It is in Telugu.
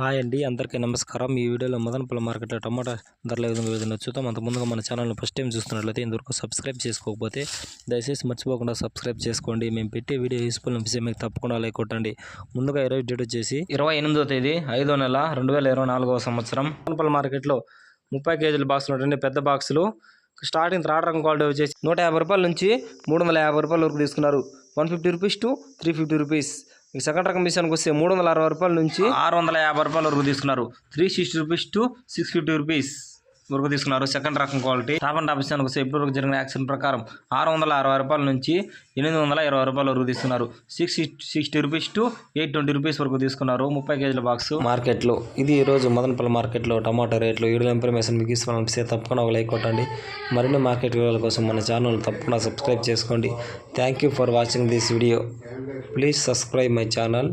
హాయ్ అండి అందరికీ నమస్కారం. ఈ వీడియోలో మదనపల్లి మార్కెట్లో టమాటా ధరల విధంగా విధంగా చూద్దాం. అంత ముందుగా మన ఛానల్ని ఫస్ట్ టైం చూస్తున్నట్లయితే ఇంతవరకు సబ్స్క్రైబ్ చేసుకోకపోతే దయచేసి మర్చిపోకుండా సబ్స్క్రైబ్ చేసుకోండి. మేము పెట్టే వీడియో యూస్ఫుల్ అనిపిస్తే మీకు తప్పకుండా లైక్ కొట్టండి. ముందుగా ఇరవై డేట్ వచ్చేసి ఇరవై ఎనిమిదో తేదీ ఐదో నెల రెండు వేల ఇరవై నాలుగవ సంవత్సరం. మదనపల్లి మార్కెట్లో ముప్పై కేజీల బాక్సులు ఉన్నటువంటి పెద్ద బాక్సులు. స్టార్టింగ్ థర్డ్ రకం క్వాలిటీ వచ్చేసి నూట యాభై రూపాయల నుంచి మూడు వందల యాభై రూపాయల వరకు తీసుకున్నారు. One fifty rupees to three fifty rupees. ఈ సెకండ్ రకం మిషన్కి వస్తే మూడు వందల అరవై రూపాయల నుంచి ఆరు వందల యాభై రూపాయల వరకు తీసుకున్నారు. Three sixty rupees to six fifty rupees వరకు తీసుకున్నారు. సెకండ్ రకం క్వాలిటీ. టాప్ అండ్ టాప్ ఇప్పుడు వరకు జరిగిన యాక్షన్ ప్రకారం ఆరు వందల అరవై రూపాయల నుంచి ఎనిమిది వందల ఇరవై రూపాయల వరకు తీసుకున్నారు. Six sixty rupees to eight twenty rupees వరకు తీసుకున్నారు. ముప్పై కేజీల బాక్స్ మార్కెట్లో ఇది ఈరోజు రోజు మదనపల్లి మార్కెట్లో టమాటా రేట్లు వీడియో ఇన్ఫర్మేషన్ మీకు ఇస్తామనిపిస్తే తప్పకుండా ఒక లైక్ కొట్టండి. మరిన్ని మార్కెట్ వివరాల కోసం మన ఛానల్ తప్పకుండా సబ్స్క్రైబ్ చేసుకోండి. Thank you for watching this video please subscribe my channel